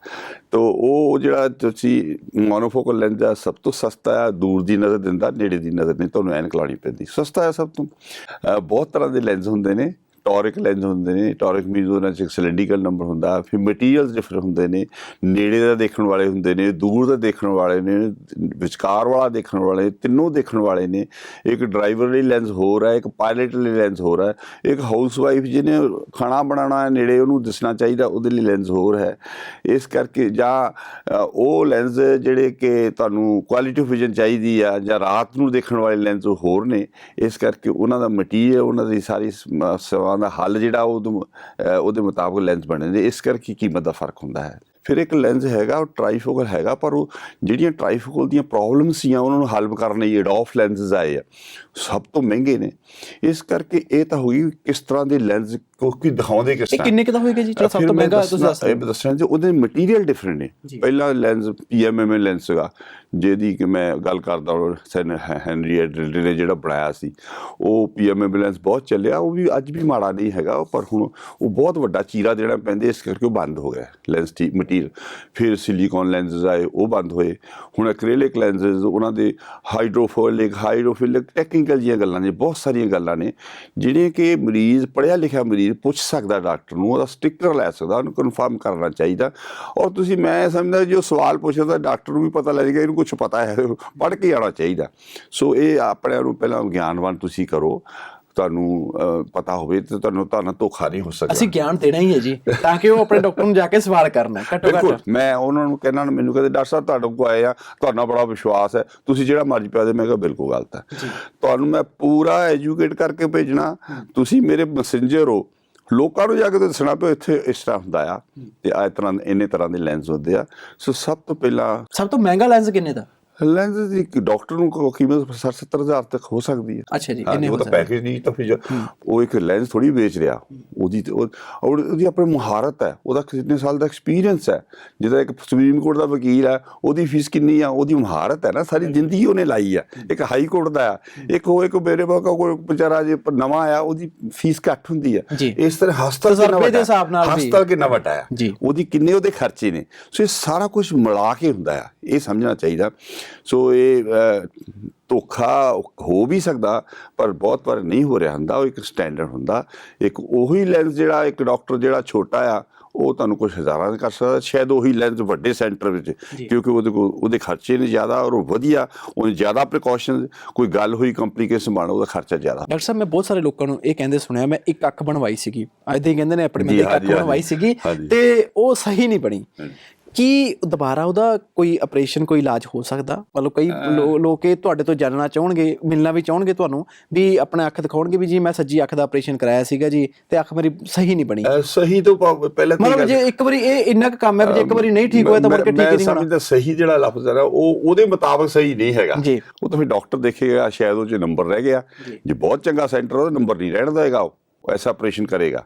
ਤੋ ਉਹ ਜਿਹੜਾ ਤੁਸੀਂ ਮੋਨੋਫੋਕਲ ਲੈਂਸ ਹੈ ਸਭ ਤੋਂ ਸਸਤਾ ਹੈ ਦੂਰ ਦੀ ਨਜ਼ਰ ਦਿੰਦਾ ਨੇੜੇ ਦੀ ਨਜ਼ਰ ਨਹੀਂ ਤੁਹਾਨੂੰ ਐਨਕ ਲਾਉਣੀ ਪੈਂਦੀ। ਸਸਤਾ ਹੈ ਸਭ ਤੋਂ। ਬਹੁਤ ਤਰ੍ਹਾਂ ਦੇ ਲੈਂਸ ਹੁੰਦੇ ਨੇ। ਟੋਰਿਕ ਲੈਂਸ ਹੁੰਦੇ ਨੇ ਟੋਰਿਕ ਮੀਨਸ ਉਹਨਾਂ 'ਚ ਇੱਕ ਸਿਲੈਂਡਰੀਕਲ ਨੰਬਰ ਹੁੰਦਾ, ਫਿਰ ਮਟੀਰੀਅਲਸ ਡਿਫਰੈਂਟ ਹੁੰਦੇ ਨੇ, ਨੇੜੇ ਦਾ ਦੇਖਣ ਵਾਲੇ ਹੁੰਦੇ ਨੇ, ਦੂਰ ਦਾ ਦੇਖਣ ਵਾਲੇ ਨੇ, ਵਿਚਕਾਰ ਵਾਲਾ ਦੇਖਣ ਵਾਲੇ ਤਿੰਨੋਂ ਦੇਖਣ ਵਾਲੇ ਨੇ, ਇੱਕ ਡਰਾਈਵਰ ਲਈ ਲੈਂਸ ਹੋਰ ਹੈ, ਇੱਕ ਪਾਇਲਟ ਲਈ ਲੈਂਸ ਹੋਰ ਹੈ, ਇੱਕ ਹਾਊਸ ਵਾਈਫ ਜਿਹਨੇ ਖਾਣਾ ਬਣਾਉਣਾ ਹੈ, ਨੇੜੇ ਉਹਨੂੰ ਦਿਸਣਾ ਚਾਹੀਦਾ, ਉਹਦੇ ਲਈ ਲੈਂਸ ਹੋਰ ਹੈ। ਇਸ ਕਰਕੇ ਜਾਂ ਉਹ ਲੈਂਸ ਜਿਹੜੇ ਕਿ ਤੁਹਾਨੂੰ ਕੁਆਲਿਟੀ ਆਫ ਵਿਜ਼ਨ ਚਾਹੀਦੀ ਆ, ਜਾਂ ਰਾਤ ਨੂੰ ਦੇਖਣ ਵਾਲੇ ਲੈਂਸ ਹੋਰ ਨੇ, ਇਸ ਕਰਕੇ ਉਹਨਾਂ ਦਾ ਮਟੀਰੀਅਲ ਉਹਨਾਂ ਦੀ ਸਾਰੀ ਸਮ- ਦਾ ਹੱਲ ਜਿਹੜਾ ਉਹ ਉਹਦੇ ਮੁਤਾਬਕ ਲੈਂਸ ਬਣੇ ਨੇ। ਇਸ ਕਰਕੇ ਕੀਮਤ ਦਾ ਫ਼ਰਕ ਹੁੰਦਾ ਹੈ। ਫਿਰ ਇੱਕ ਲੈਂਸ ਹੈਗਾ ਉਹ ਟ੍ਰਾਈਫੋਕਲ ਹੈਗਾ ਪਰ ਉਹ ਜਿਹੜੀਆਂ ਟ੍ਰਾਈਫੋਕਲ ਦੀਆਂ ਪ੍ਰੋਬਲਮਸ ਸੀਆਂ ਉਹਨਾਂ ਨੂੰ ਹੱਲ ਕਰਨ ਲਈ ਐਡੋਫ ਲੈਂਸਸ ਆਏ ਆ ਸਭ ਤੋਂ ਮਹਿੰਗੇ ਨੇ। ਇਸ ਕਰਕੇ ਇਹ ਤਾਂ ਹੋਈ ਕਿਸ ਤਰ੍ਹਾਂ ਦੇ ਲੈਂਸ ਕੋਈ ਦਿਖਾਉਂਦੇ ਕਿਸ ਇਹ ਤਰ੍ਹਾਂ? ਕਿੰਨੇ ਕੁ ਦਾ ਹੋਏਗਾ ਜੀ? ਜਿਹੜਾ ਸਭ ਤੋਂ ਮਹਿੰਗਾ ਤੁਸੀਂ ਦੱਸ ਇਹ ਦੱਸਣਾ ਜੀ ਉਹਦੇ ਮਟੀਰੀਅਲ ਡਿਫਰੈਂਟ ਨੇ। ਪਹਿਲਾ ਲੈਂਸ ਪੀਐਮਐਮ ਲੈਂਸ ਸੀਗਾ ਜਿਹਦੀ ਕਿ ਮੈਂ ਗੱਲ ਕਰਦਾ ਹਾਂ ਸੈਨ ਹੈਨਰੀ ਐਡਲਟਨ ਨੇ ਜਿਹੜਾ ਬਣਾਇਆ ਸੀ ਉਹ ਪੀਐਮਐਮ ਲੈਂਸ ਬਹੁਤ ਚੱਲਿਆ ਉਹ ਵੀ ਅੱਜ ਵੀ ਮਾੜਾ ਨਹੀਂ ਹੈਗਾ ਪਰ ਹੁਣ ਉਹ ਬਹੁਤ ਵੱਡਾ ਚੀਰਾ ਦੇਣਾ ਪੈਂਦੇ ਇਸ ਕਰਕੇ ਉਹ ਬੰਦ ਹੋ ਗਿਆ ਲੈਂਸ ਟੀ ਮਟੀਰੀਅਲ ਫਿਰ ਸਿਲੀਕਨ ਲੈਂਸਸ ਆਏ, ਉਹ ਬੰਦ ਹੋਏ। ਹੁਣ ਐਕ੍ਰੀਲਿਕ ਲੈਂਸਸ ਉਹਨਾਂ ਦੇ ਹਾਈਡਰੋਫੋਇਲਿਕ ਹਾਈਡਰੋਫਿਲਿਕ ਟੈਕਨੀਕਲ ਜੀਆਂ ਗੱਲਾਂ ਨੇ, ਬਹੁਤ ਸਾਰੀਆਂ ਗੱਲਾਂ ਨੇ, ਜਿਹੜੀਆਂ ਕਿ ਮਰੀਜ਼, ਪੜ੍ਹਿਆ ਲਿਖਿਆ ਮਰੀਜ਼ ਪੁੱਛ ਸਕਦਾ ਡਾਕਟਰ ਨੂੰ, ਉਹਦਾ ਸਟicker ਲੈ ਸਕਦਾ, ਉਹਨੂੰ ਕਨਫਰਮ ਕਰਨਾ ਚਾਹੀਦਾ। ਔਰ ਤੁਸੀਂ ਮੈਂ ਸਮਝਦਾ, ਜੋ ਸਵਾਲ ਪੁੱਛਦਾ ਡਾਕਟਰ ਨੂੰ ਵੀ ਪਤਾ ਲੱਗ ਜਾਏਗਾ, ਇਹਨੂੰ ਕੁਝ ਪਤਾ ਹੈ, ਪੜ੍ਹ ਕੇ ਆਉਣਾ ਚਾਹੀਦਾ। ਸੋ ਇਹ ਆਪਣੇ ਨੂੰ ਪਹਿਲਾਂ ਗਿਆਨਵਾਨ ਤੁਸੀਂ ਕਰੋ। ਤੁਹਾਨੂੰ ਪਤਾ ਹੋਵੇ ਤੇ ਤੁਹਾਨੂੰ ਤੁਹਾਨੂੰ ਧੋਖਾ ਨਹੀਂ ਹੋ ਸਕਦਾ। ਅਸੀਂ ਗਿਆਨ ਦੇਣਾ ਹੀ ਹੈ ਜੀ ਤਾਂ ਕਿ ਉਹ ਆਪਣੇ ਡਾਕਟਰ ਨੂੰ ਜਾ ਕੇ ਸਵਾਲ ਕਰਨਾ ਘੱਟੋ ਘੱਟ। ਮੈਂ ਉਹਨਾਂ ਨੂੰ ਕਹਿੰਦਾ ਨਾ ਮੈਨੂੰ ਕਹਿੰਦੇ ਡਾਕਟਰ ਸਾਹਿਬ ਤੁਹਾਡੇ ਕੋਲ ਆਏ ਆ ਤੁਹਾਡਾ ਬੜਾ ਵਿਸ਼ਵਾਸ ਹੈ ਤੁਸੀਂ ਜਿਹੜਾ ਮਰਜ਼ੀ ਪਿਆ ਦੇ ਮੈਂ ਕਿਹਾ ਬਿਲਕੁਲ ਗਲਤ ਹੈ। ਤੁਹਾਨੂੰ ਮੈਂ ਪੂਰਾ ਐਜੂਕੇਟ ਕਰਕੇ ਭੇਜਣਾ ਤੁਸੀਂ ਮੇਰੇ ਮੈਸੇਂਜਰ ਹੋ। ਲੋਕਾਂ ਨੂੰ ਜਾ ਕੇ ਦੱਸਣਾ ਪਿਓ ਇੱਥੇ ਇਸ ਤਰ੍ਹਾਂ ਹੁੰਦਾ ਆ ਤੇ ਆ ਤਰ੍ਹਾਂ ਇੰਨੇ ਤਰ੍ਹਾਂ ਦੇ ਲੈਂਸ ਹੁੰਦੇ ਆ। ਸੋ ਸਭ ਤੋਂ ਪਹਿਲਾਂ ਸਭ ਤੋਂ ਮਹਿੰਗਾ ਲੈਂਸ ਕਿੰਨੇ ਦਾ? ਲੈਂਸ ਦੀ ਡਾਕਟਰ ਨੂੰ ਕੋ- ਕੀਮਤ 60 70 ਹਜ਼ਾਰ ਤੱਕ ਹੋ ਸਕਦੀ ਹੈ। ਅੱਛਾ ਜੀ ਇੰਨੇ ਉਹ ਤਾਂ ਪੈਕੇਜ ਨਹੀਂ ਤਾਂ ਫਿਰ ਉਹ ਇੱਕ ਲੈਂਸ ਥੋੜੀ ਵੇਚ ਰਿਹਾ। ਉਹਦੀ ਉਹਦੀ ਆਪਣੀ ਮੁਹਾਰਤ ਹੈ। ਉਹਦਾ ਕਿੰਨੇ ਸਾਲ ਦਾ ਐਕਸਪੀਰੀਅੰਸ ਹੈ। ਜਿਹਦਾ ਇੱਕ ਸੁਪਰੀਮ ਕੋਰਟ ਦਾ ਵਕੀਲ ਹੈ ਉਹਦੀ ਫੀਸ ਕਿੰਨੀ ਆ ਉਹਦੀ ਮੁਹਾਰਤ ਹੈ ਨਾ ਸਾਰੀ ਜ਼ਿੰਦਗੀ ਉਹਨੇ ਲਾਈ ਆ ਇੱਕ ਹਾਈ ਕੋਰਟ ਦਾ ਆ। ਇੱਕ ਉਹ ਇੱਕ ਮੇਰੇ ਬਾਕਾ ਕੋਈ ਵਿਚਾਰਾ ਜੇ ਨਵਾਂ ਆਇਆ ਉਹਦੀ ਫੀਸ ਘੱਟ ਹੁੰਦੀ ਜੀ। ਇਸ ਤਰ੍ਹਾਂ ਹਸਪਤਾਲ ਦੇ ਵੱਡਾ ਹਿਸਾਬ ਨਾਲ ਵੀ। ਹਸਪਤਾਲ ਕਿੰਨਾ ਵੱਡਾ ਜੀ। ਉਹਦੀ ਕਿੰਨੇ ਉਹਦੇ ਖਰਚੇ ਨੇ। ਸੋ ਇਹ ਸਾਰਾ ਕੁਝ ਮਿਲਾ ਕੇ ਹੁੰਦਾ ਆ। ਇਹ ਸਮਝਣਾ ਚਾਹੀਦਾ। ਸੋ ਇਹ ਧੋਖਾ ਹੋ ਵੀ ਸਕਦਾ ਪਰ ਬਹੁਤ ਵਾਰ ਨਹੀਂ ਹੋ ਰਿਹਾ ਹੁੰਦਾ ਉਹ ਇੱਕ ਸਟੈਂਡਰਡ ਹੁੰਦਾ। ਇੱਕ ਉਹੀ ਲੈਂਸ ਜਿਹੜਾ ਇੱਕ ਡਾਕਟਰ ਜਿਹੜਾ ਛੋਟਾ ਆ ਉਹ ਤੁਹਾਨੂੰ ਕੁਝ ਹਜ਼ਾਰਾਂ ਦਾ ਕਰ ਸਕਦਾ ਸ਼ਾਇਦ ਉਹੀ ਲੈਂਸ ਵੱਡੇ ਸੈਂਟਰ ਵਿੱਚ ਕਿਉਂਕਿ ਉਹਦੇ ਕੋਲ ਉਹਦੇ ਖਰਚੇ ਨੇ ਜ਼ਿਆਦਾ ਔਰ ਉਹ ਵਧੀਆ ਉਹਨੇ ਜ਼ਿਆਦਾ ਪ੍ਰੀਕਾਸ਼ਨ ਕੋਈ ਗੱਲ ਹੋਈ ਕੰਪਲਿਕੇਸ਼ਨ ਬਣ ਉਹਦਾ ਖਰਚਾ ਜ਼ਿਆਦਾ। ਡਾਕਟਰ ਸਾਹਿਬ ਮੈਂ ਬਹੁਤ ਸਾਰੇ ਲੋਕਾਂ ਨੂੰ ਇਹ ਕਹਿੰਦੇ ਸੁਣਿਆ ਮੈਂ ਇੱਕ ਅੱਖ ਬਣਵਾਈ ਸੀਗੀ। ਅੱਜ ਦੇ ਕਹਿੰਦੇ ਨੇ ਆਪਣੇ ਮੈਂ ਇੱਕ ਅੱਖ। ਬਣਵਾਈ ਸੀਗੀ। ਤੇ ਉਹ ਸਹੀ ਨਹੀਂ ਬਣੀ। ਕੀ ਦੁਬਾਰਾ ਉਹਦਾ ਕੋਈ ਆਪਰੇਸ਼ਨ ਕੋਈ ਇਲਾਜ ਹੋ ਸਕਦਾ? ਮਤਲਬ ਕਈ ਲੋਕ ਇਹ ਤੁਹਾਡੇ ਤੋਂ ਜਾਣਨਾ ਚਾਹਣਗੇ ਮਿਲਣਾ ਵੀ ਚਾਹਣਗੇ ਤੁਹਾਨੂੰ ਵੀ ਆਪਣਾ ਅੱਖ ਦਿਖਾਉਣਗੇ ਵੀ ਜੀ ਮੈਂ ਸੱਜੀ ਅੱਖ ਦਾ ਆਪਰੇਸ਼ਨ ਕਰਾਇਆ ਸੀਗਾ ਜੀ ਤੇ ਅੱਖ ਮੇਰੀ ਸਹੀ ਨਹੀਂ ਬਣੀ। ਸਹੀ ਤੋਂ ਪਹਿਲਾਂ ਮਤਲਬ ਜੇ ਇੱਕ ਵਾਰੀ ਇਹ ਇੰਨਾ ਕੁ ਕੰਮ ਹੈ ਜੇ ਇੱਕ ਵਾਰੀ ਨਹੀਂ ਠੀਕ ਹੋਇਆ ਤਾਂ ਮੁੜ ਕੇ ਠੀਕ ਮੈਂ ਨਹੀਂ ਹੋਣਾ? ਸਮਝਦਾ ਸਹੀ ਜਿਹੜਾ ਲਫ਼ਜ਼ ਹੈ ਉਹ ਉਹਦੇ ਮੁਤਾਬਕ ਸਹੀ ਨਹੀਂ ਹੈਗਾ। ਉਹ ਤਾਂ ਫਿਰ ਡਾਕਟਰ ਦੇਖੇਗਾ ਸ਼ਾਇਦ ਉਹ 'ਚ ਨੰਬਰ ਰਹਿ ਗਿਆ। ਜੇ। ਬਹੁਤ ਚੰਗਾ ਸੈਂਟਰ ਉਹਦਾ ਨੰਬਰ ਨਹੀਂ ਰਹਿਣ ਦੇਗਾ ਉਹ ਐਸਾ ਆਪਰੇਸ਼ਨ ਕਰੇਗਾ।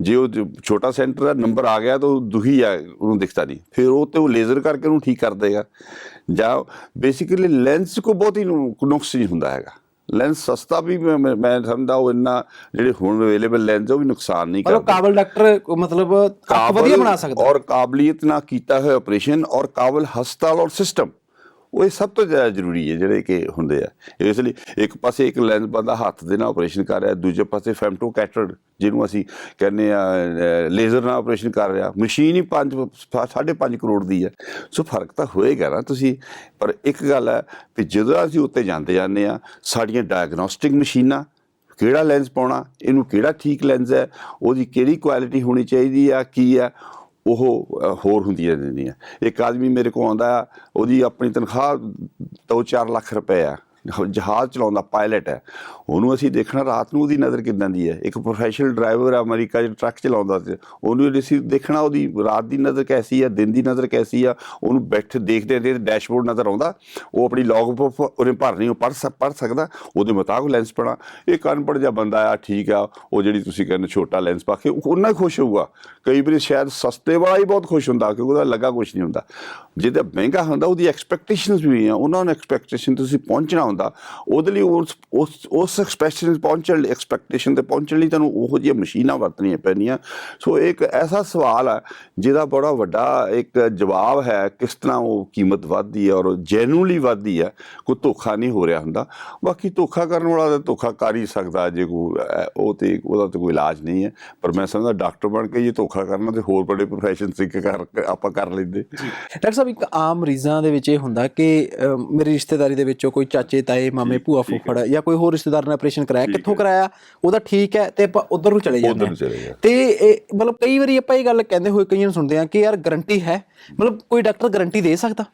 ਜੇ ਉਹ ਛੋਟਾ ਸੈਂਟਰ ਦਾ ਨੰਬਰ ਆ ਗਿਆ ਤਾਂ ਉਹ ਦੁਹੀ ਆ ਉਹਨੂੰ ਦਿਖਦਾ ਨਹੀਂ। ਫਿਰ ਉਹ ਤੇ ਉਹ ਲੇਜ਼ਰ ਕਰਕੇ ਉਹਨੂੰ ਠੀਕ ਕਰ ਦੇਗਾ। ਜਾਂ ਬੇਸਿਕਲੀ ਲੈਂਸ ਕੋ ਬਹੁਤ ਹੀ ਨੁਕਸ ਨਹੀਂ ਹੁੰਦਾ ਹੈਗਾ। ਲੈਂਸ ਸਸਤਾ ਵੀ ਮੈਂ- ਸਮਝਦਾ ਉਹ ਇੰਨਾ ਜਿਹੜੇ ਹੁਣ ਅਵੇਲੇਬਲ ਲੈਂਸ ਉਹ ਵੀ ਨੁਕਸਾਨ ਨਹੀਂ ਮਤਲਬ ਕਰਦੇ। ਕਾਬਲ ਡਾਕਟਰ ਮਤਲਬ ਵਧੀਆ ਬਣਾ ਸਕਦਾ। ਔਰ ਕਾਬਲੀਅਤ ਨਾਲ ਕੀਤਾ ਹੋਇਆ ਆਪਰੇਸ਼ਨ ਔਰ ਕਾਬਲ ਹਸਪਤਾਲ ਔਰ ਸਿਸਟਮ ਉਹ ਇਹ ਸਭ ਤੋਂ ਜ਼ਿਆਦਾ ਜ਼ਰੂਰੀ ਹੈ ਜਿਹੜੇ ਕਿ ਹੁੰਦੇ ਆ। ਇਸ ਲਈ ਇੱਕ ਪਾਸੇ ਇੱਕ ਲੈਂਸ ਬੰਦਾ ਹੱਥ ਦੇ ਨਾਲ ਆਪਰੇਸ਼ਨ ਕਰ ਰਿਹਾ, ਦੂਜੇ ਪਾਸੇ ਫੈਮਟੋ ਕੈਟਰਡ ਜਿਹਨੂੰ ਅਸੀਂ ਕਹਿੰਦੇ ਆ ਲੇਜ਼ਰ ਨਾਲ ਆਪਰੇਸ਼ਨ ਕਰ ਰਿਹਾ। ਮਸ਼ੀਨ ਹੀ 5 5.5 ਕਰੋੜ ਦੀ ਹੈ। ਸੋ ਫ਼ਰਕ ਤਾਂ ਹੋਏਗਾ ਨਾ ਤੁਸੀਂ। ਪਰ ਇੱਕ ਗੱਲ ਹੈ ਕਿ ਜਦੋਂ ਅਸੀਂ ਉੱਤੇ ਜਾਂਦੇ ਜਾਂਦੇ ਆ ਸਾਡੀਆਂ ਡਾਇਗਨੋਸਟਿਕ ਮਸ਼ੀਨਾਂ ਕਿਹੜਾ ਲੈਂਸ ਪਾਉਣਾ, ਇਹਨੂੰ ਕਿਹੜਾ ਠੀਕ ਲੈਂਸ ਹੈ, ਉਹਦੀ ਕਿਹੜੀ ਕੁਆਲਿਟੀ ਹੋਣੀ ਚਾਹੀਦੀ ਆ, ਕੀ ਆ ਉਹ ਹੋਰ ਹੁੰਦੀਆਂ ਰਹਿੰਦੀਆਂ ਇੱਕ ਆਦਮੀ ਮੇਰੇ ਕੋਲ ਆਉਂਦਾ ਆ ਉਹਦੀ ਆਪਣੀ ਤਨਖਾਹ 2-4 ਲੱਖ ਰੁਪਏ ਆ। ਜਹਾਜ਼ ਚਲਾਉਂਦਾ ਪਾਇਲਟ ਹੈ। ਉਹਨੂੰ ਅਸੀਂ ਦੇਖਣਾ ਰਾਤ ਨੂੰ ਉਹਦੀ ਨਜ਼ਰ ਕਿੱਦਾਂ ਦੀ ਹੈ। ਇੱਕ ਪ੍ਰੋਫੈਸ਼ਨਲ ਡਰਾਈਵਰ ਅਮਰੀਕਾ 'ਚ ਟਰੱਕ ਚਲਾਉਂਦਾ ਸੀ। ਉਹਨੂੰ ਅਸੀਂ ਦੇਖਣਾ, ਉਹਦੀ ਰਾਤ ਦੀ ਨਜ਼ਰ ਕੈਸੀ ਹੈ ਦਿਨ ਦੀ ਨਜ਼ਰ ਕੈਸੀ ਆ, ਉਹਨੂੰ ਬੈਠ, ਦੇਖਦੇ ਦੇ ਡੈਸ਼ਬੋਰਡ ਨਜ਼ਰ ਆਉਂਦਾ। ਉਹ ਆਪਣੀ ਲੌਗ ਬੁੱਕ ਉਹਨੇ ਭਰਨੀ ਉਹ ਪੜ੍ਹ ਸ- ਪੜ੍ਹ ਸਕਦਾ। ਉਹਦੇ ਮੁਤਾਬਕ ਲੈਂਸ ਪਣਾ ਇੱਕ ਅਨਪੜ੍ਹ ਜਿਹਾ ਬੰਦਾ ਆ ਠੀਕ ਆ, ਉਹ ਜਿਹੜੀ ਤੁਸੀਂ ਕਹਿੰਦੇ ਛੋਟਾ ਲੈਂਸ ਪਾ ਕੇ ਉਹਨਾਂ ਹੀ ਖੁਸ਼ ਹੋਊਗਾ। ਕਈ ਵਾਰੀ ਸ਼ਾਇਦ ਸਸਤੇ ਵਾਲਾ ਹੀ ਬਹੁਤ ਖੁਸ਼ ਹੁੰਦਾ, ਕਿਉਂਕਿ ਉਹਦਾ ਲੱਗਾ ਕੁਝ ਨਹੀਂ ਹੁੰਦਾ। ਜਿਹਦਾ ਮਹਿੰਗਾ ਹੁੰਦਾ, ਉਹਦੀ ਐਕਸਪੈਕਟੇਸ਼ਨਸ ਵੀ ਆ। ਉਹਨਾਂ ਨੂੰ ਐਕਸਪੈਕਟੇਸ਼ਨ ਤੁਸੀਂ ਪਹੁੰਚਣਾ ਹੁੰਦਾ। ਉਹਦੇ ਲਈ ਉਸ ਉਸ ਐਕਸਪੈਕਟੇਸ਼ਨ ਪਹੁੰਚਣ ਲਈ ਐਕਸਪੈਕਟੇਸ਼ਨ ਤੇ ਪਹੁੰਚਣ ਲਈ ਤੁਹਾਨੂੰ ਉਹੋ ਜਿਹੀਆਂ ਮਸ਼ੀਨਾਂ ਵਰਤਣੀਆਂ ਪੈਣੀਆਂ। ਸੋ ਇੱਕ ਐਸਾ ਸਵਾਲ ਹੈ ਜਿਹਦਾ ਬੜਾ ਵੱਡਾ ਇੱਕ ਜਵਾਬ ਹੈ ਕਿਸ ਤਰ੍ਹਾਂ ਉਹ ਕੀਮਤ ਵੱਧਦੀ ਹੈ ਔਰ ਜੈਨੂਅਲੀ ਵੱਧਦੀ ਹੈ ਕੋਈ ਧੋਖਾ ਨਹੀਂ ਹੋ ਰਿਹਾ ਹੁੰਦਾ। ਬਾਕੀ ਧੋਖਾ ਕਰਨ ਵਾਲਾ ਤਾਂ ਧੋਖਾ ਕਰ ਹੀ ਸਕਦਾ ਜੇ ਕੋਈ ਉਹ ਤੇ ਉਹਦਾ ਤਾਂ ਕੋਈ ਇਲਾਜ ਨਹੀਂ ਹੈ। ਪਰ ਮੈਂ ਸਮਝਦਾ ਡਾਕਟਰ ਬਣ ਕੇ ਜੇ ਧੋਖਾ ਕਰਨਾ ਤੇ ਹੋਰ ਬੜੇ ਪ੍ਰੋਫੈਸ਼ਨ ਸਿੱਖ ਕਰ ਆਪਾਂ ਕਰ ਲੈਂਦੇ। ਡਾਕਟਰ ਸਾਹਿਬ ਇੱਕ ਆਮ ਮਰੀਜ਼ਾਂ ਦੇ ਵਿੱਚ ਇਹ ਹੁੰਦਾ ਕਿ ਅਹ, ਮੇਰੀ ਰਿਸ਼ਤੇਦਾਰੀ ਦੇ ਵਿੱਚੋਂ ਕੋਈ ਚਾਚੇ ਤਾਏ ਮਾਮੇ ਭੂਆ ਫੁੱਫੜ ਜਾਂ ਕੋਈ ਹੋਰ ਰਿਸ਼ਤੇਦਾਰ ਨੇ ਆਪਰੇਸ਼ਨ ਕਰਾਇਆ ਕਿੱਥੋਂ ਕਰਾਇਆ ਉਹਦਾ ਠੀਕ ਹੈ ਤੇ ਆਪਾਂ ਉਧਰ ਨੂੰ ਚਲੇ ਜਾਂਦੇ ਹਾਂ। ਤੇ ਇਹ ਮਤਲਬ ਕਈ ਵਾਰੀ ਆਪਾਂ ਇਹ ਗੱਲ ਕਹਿੰਦੇ ਹੋਏ ਕਈਆਂ ਨੂੰ ਸੁਣਦੇ ਆ ਕਿ ਯਾਰ ਗਾਰੰਟੀ ਹੈ ਮਤਲਬ ਕੋਈ ਡਾਕਟਰ ਗਾਰੰਟੀ ਦੇ ਸਕਦਾ?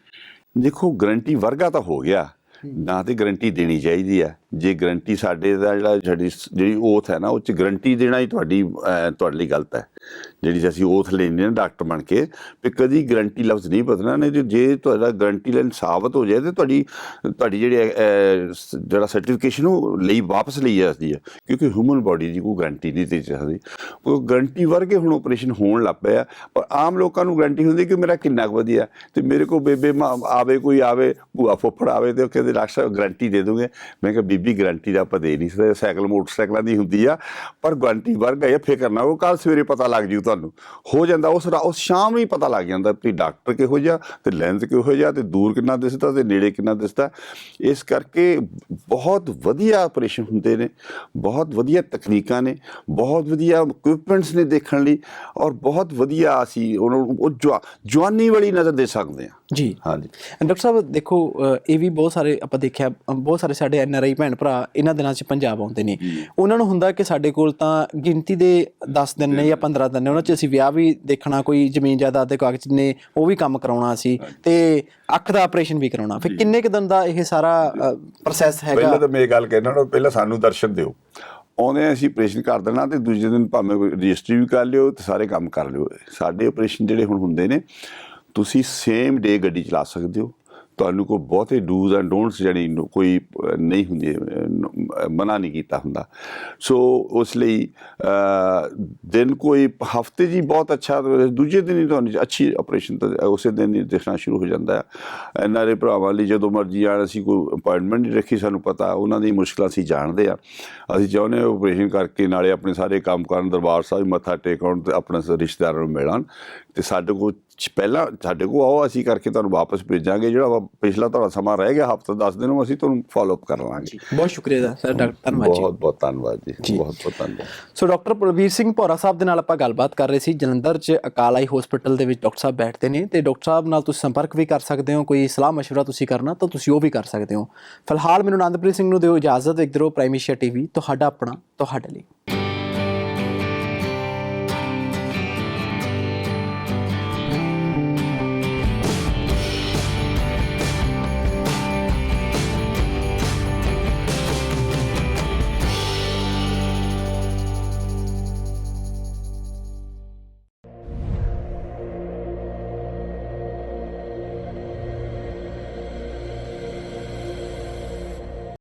ਦੇਖੋ ਗਰੰਟੀ ਵਰਗਾ ਤਾਂ ਹੋ ਗਿਆ। ਨਾ ਤੇ ਗਰੰਟੀ ਦੇਣੀ ਚਾਹੀਦੀ ਹੈ। ਜੇ ਗਰੰਟੀ ਸਾਡੇ ਦਾ ਜਿਹੜਾ ਸਾਡੀ ਜਿਹੜੀ ਓਥ ਹੈ ਨਾ, ਉਹ ਚ ਗਰੰਟੀ ਦੇਣਾ ਹੀ ਤੁਹਾਡੀ ਤੁਹਾਡੇ ਲਈ ਗਲਤ ਹੈ। ਜਿਹੜੀ ਅਸੀਂ ਓਥ ਲੈਂਦੇ ਹਾਂ ਡਾਕਟਰ ਬਣ ਕੇ, ਵੀ ਕਦੀ ਗਰੰਟੀ ਲਫ਼ਜ਼ ਨਹੀਂ ਬਦਲਣਾ ਨਹੀਂ ਜੇ ਤੁਹਾਡਾ ਗਰੰਟੀ ਲੈਣ ਸਾਬਤ ਹੋ ਜਾਏ ਤੇ ਤੁਹਾਡੀ ਤੁਹਾਡੀ ਜਿਹੜੀ ਜਿਹੜਾ ਸਰਟੀਫਿਕੇਸ਼ਨ ਉਹ ਲਈ, ਵਾਪਸ ਲਈ ਜਾਂਦੀ ਹੈ। ਕਿਉਂਕਿ ਹਿਊਮਨ ਬਾਡੀ ਦੀ ਕੋਈ ਗਰੰਟੀ ਨਹੀਂ ਦੇ ਸਕਦੀ। ਕੋਈ ਗਰੰਟੀ ਵਰਗੇ ਹੁਣ ਆਪਰੇਸ਼ਨ ਹੋਣ ਲੱਗ ਪਿਆ, ਪਰ ਆਮ ਲੋਕਾਂ ਨੂੰ ਗਰੰਟੀ ਹੁੰਦੀ ਕਿ ਮੇਰਾ ਕਿੰਨਾ ਕੁ ਵਧੀਆ ਤੇ ਮੇਰੇ ਕੋਲ ਬੇਬੇ, ਮਾਂ, ਆਵੇ ਕੋਈ ਆਵੇ, ਭੂਆ ਫੁੱਫੜ ਆਵੇ ਤੇ ਉਹ ਕਹਿੰਦੇ, ਡਾਕਟਰ ਗਰੰਟੀ ਦੇ ਦੋਗੇ? ਮੈਂ ਕਿਹਾ ਬੀਬੀ ਗਰੰਟੀ ਦਾ ਆਪਾਂ ਦੇ ਨਹੀਂ ਸਕਦੇ, ਸਾਈਕਲ ਮੋਟਰਸਾਈਕਲਾਂ ਦੀ ਹੁੰਦੀ ਆ, ਪਰ ਗਰੰਟੀ ਵਰਗਾ ਇਹ ਫਿਕਰ ਨਾ ਉਹ ਕੱਲ ਸਵੇਰੇ ਪਤਾ ਲੱਗ ਜੂ ਤੁਹਾਨੂੰ। ਹੋ ਜਾਂਦਾ ਉਸ ਰਾ- ਉਸ ਸ਼ਾਮ ਨੂੰ ਹੀ ਪਤਾ ਲੱਗ ਜਾਂਦਾ ਕਿ ਡਾਕਟਰ ਕਿਹੋ ਜਿਹਾ, ਤੇ ਲੈਂਸ ਕਿਹੋ ਜਿਹਾ, ਤੇ ਦੂਰ ਕਿੰਨਾ ਦਿਸਦਾ, ਤੇ ਨੇੜੇ ਕਿੰਨਾ ਦਿਸਦਾ। ਇਸ ਕਰਕੇ ਬਹੁਤ ਵਧੀਆ ਆਪਰੇਸ਼ਨ ਹੁੰਦੇ ਨੇ, ਬਹੁਤ ਵਧੀਆ ਤਕਨੀਕਾਂ ਨੇ, ਬਹੁਤ ਵਧੀਆ ਇਕਵਿਪਮੈਂਟਸ ਨੇ ਦੇਖਣ ਲਈ, ਔਰ ਬਹੁਤ ਵਧੀਆ ਅਸੀਂ ਉਹਨਾਂ ਨੂੰ, ਉਹ ਜਵਾ- ਜਵਾਨੀ ਵਾਲੀ ਨਜ਼ਰ ਦੇ ਸਕਦੇ ਹਾਂ। ਜੀ। ਹਾਂਜੀ। ਡਾਕਟਰ ਸਾਹਿਬ ਦੇਖੋ ਇਹ ਵੀ ਬਹੁਤ ਸਾਰੇ ਆਪਾਂ ਦੇਖਿਆ ਬਹੁਤ ਸਾਰੇ ਸਾਡੇ ਐਨ ਆਰ ਆਈ ਭੈਣ ਭਰਾ ਇਹਨਾਂ ਦਿਨਾਂ 'ਚ ਪੰਜਾਬ ਆਉਂਦੇ ਨੇ। ਉਹਨਾਂ ਨੂੰ ਹੁੰਦਾ ਕਿ ਸਾਡੇ ਕੋਲ ਤਾਂ ਗਿਣਤੀ ਦੇ 10 ਦਿਨ ਨੇ ਜਾਂ 15 ਦਿਨ ਨੇ ਉਹਨਾਂ 'ਚ ਅਸੀਂ ਵਿਆਹ ਵੀ ਦੇਖਣਾ ਕੋਈ ਜ਼ਮੀਨ ਜਾਇਦਾਦ ਦੇ ਕਾਗਜ਼ ਨੇ ਉਹ ਵੀ ਕੰਮ ਕਰਾਉਣਾ ਸੀ ਤੇ ਅੱਖ ਦਾ ਆਪਰੇਸ਼ਨ ਵੀ ਕਰਾਉਣਾ। ਫਿਰ ਕਿੰਨੇ ਕੁ ਦਿਨ ਦਾ ਇਹ ਸਾਰਾ ਪ੍ਰੋਸੈਸ ਹੈਗਾ? ਪਹਿਲਾਂ ਤਾਂ ਮੈਂ ਇਹ ਗੱਲ ਕਹਿਣਾ ਨਾ ਪਹਿਲਾਂ ਸਾਨੂੰ ਦਰਸ਼ਨ ਦਿਓ। ਆਉਂਦੇ ਅਸੀਂ ਆਪਰੇਸ਼ਨ ਕਰ ਦੇਣਾ ਤੇ ਦੂਜੇ ਦਿਨ ਭਾਵੇਂ ਕੋਈ ਰਜਿਸਟਰੀ ਵੀ ਕਰ ਲਿਓ ਤੇ ਸਾਰੇ ਕੰਮ ਕਰ ਲਿਓ। ਸਾਡੇ ਆਪਰੇਸ਼ਨ ਜਿਹੜੇ ਹੁਣ ਹੁੰਦੇ ਨੇ ਤੁਸੀਂ ਸੇਮ ਡੇ ਗੱਡੀ ਚਲਾ ਸਕਦੇ ਹੋ। ਤੁਹਾਨੂੰ ਕੋਈ ਬਹੁਤੇ ਡੂਜ਼ ਐਂਡ ਡੋਨਟਸ ਜਿਹੜੀ ਕੋਈ ਨਹੀਂ ਹੁੰਦੀ ਮਨਾ ਨਹੀਂ ਕੀਤਾ ਹੁੰਦਾ। ਸੋ ਉਸ ਲਈ ਦਿਨ ਕੋਈ, ਹਫ਼ਤੇ ਜੀ ਬਹੁਤ ਅੱਛਾ, ਦੂਜੇ ਦਿਨ ਹੀ ਤੁਹਾਨੂੰ ਅੱਛੀ ਆਪਰੇਸ਼ਨ ਤਾਂ ਉਸੇ ਦਿਨ ਹੀ ਦੇਖਣਾ ਸ਼ੁਰੂ ਹੋ ਜਾਂਦਾ ਹੈ। ਇਹਨਾਂ ਦੇ ਭਰਾਵਾਂ ਲਈ ਜਦੋਂ ਮਰਜ਼ੀ ਆਣ ਅਸੀਂ ਕੋਈ ਅਪਾਇੰਟਮੈਂਟ ਨਹੀਂ ਰੱਖੀ, ਸਾਨੂੰ ਪਤਾ, ਉਹਨਾਂ ਦੀ ਮੁਸ਼ਕਲਾਂ ਅਸੀਂ ਜਾਣਦੇ ਆ ਅਸੀਂ ਚਾਹੁੰਦੇ ਹਾਂ ਆਪਰੇਸ਼ਨ ਕਰਕੇ ਨਾਲੇ ਆਪਣੇ ਸਾਰੇ ਕੰਮ ਕਰਨ, ਦਰਬਾਰ ਸਾਹਿਬ ਮੱਥਾ ਟੇਕਣ, ਤੇ ਆਪਣੇ ਰਿਸ਼ਤੇਦਾਰਾਂ ਨੂੰ ਮਿਲਣ। ਤੇ ਸਾਡੇ ਕੋਲ ਚ- ਪਹਿਲਾਂ ਸਾਡੇ ਕੋਲ ਆਓ ਅਸੀਂ ਕਰਕੇ ਤੁਹਾਨੂੰ ਵਾਪਸ ਭੇਜਾਂਗੇ ਜਿਹੜਾ ਵਾ ਪਿਛਲਾ ਤੁਹਾਡਾ ਸਮਾਂ ਰਹਿ ਗਿਆ ਹਫਤਾ 10 ਦਿਨ ਉਹ ਅਸੀਂ ਤੁਹਾਨੂੰ ਫਾਲੋ ਅਪ ਕਰ ਲਾਂਗੇ ਬਹੁਤ ਸ਼ੁਕਰੀਆ ਸਰ ਡਾਕਟਰ ਧੰਨਵਾਦ ਜੀ ਬਹੁਤ ਬਹੁਤ ਧੰਨਵਾਦ ਜੀ ਬਹੁਤ ਬਹੁਤ ਧੰਨਵਾਦ ਸੋ ਡਾਕਟਰ ਪ੍ਰਵੀਰ ਸਿੰਘ ਭੌਰਾ ਸਾਹਿਬ ਦੇ ਨਾਲ ਆਪਾਂ ਗੱਲਬਾਤ ਕਰ ਰਹੇ ਸੀ ਜਲੰਧਰ 'ਚ ਅਕਾਲ ਆਈ ਹਸਪੀਟਲ ਦੇ ਵਿੱਚ ਡਾਕਟਰ ਸਾਹਿਬ ਬੈਠਦੇ ਨੇ ਤੇ ਡਾਕਟਰ ਸਾਹਿਬ ਨਾਲ ਤੁਸੀਂ ਸੰਪਰਕ ਵੀ ਕਰ ਸਕਦੇ ਹੋ ਕੋਈ ਸਲਾਹ مشورہ ਤੁਸੀਂ ਕਰਨਾ ਤਾਂ ਤੁਸੀਂ ਉਹ ਵੀ ਕਰ ਸਕਦੇ ਹੋ ਫਿਲਹਾਲ ਮੈਨੂੰ ਆਨੰਦਪ੍ਰੀਤ ਸਿੰਘ ਨੂੰ ਦਿਓ ਇਜਾਜ਼ਤ ਦੇਖਦੇ ਰਹੋ ਪ੍ਰਾਈਮ ਏਸ਼ੀਆ ਟੀਵੀ ਤੁਹਾਡਾ ਆਪਣਾ ਤੁਹਾਡੇ ਲਈ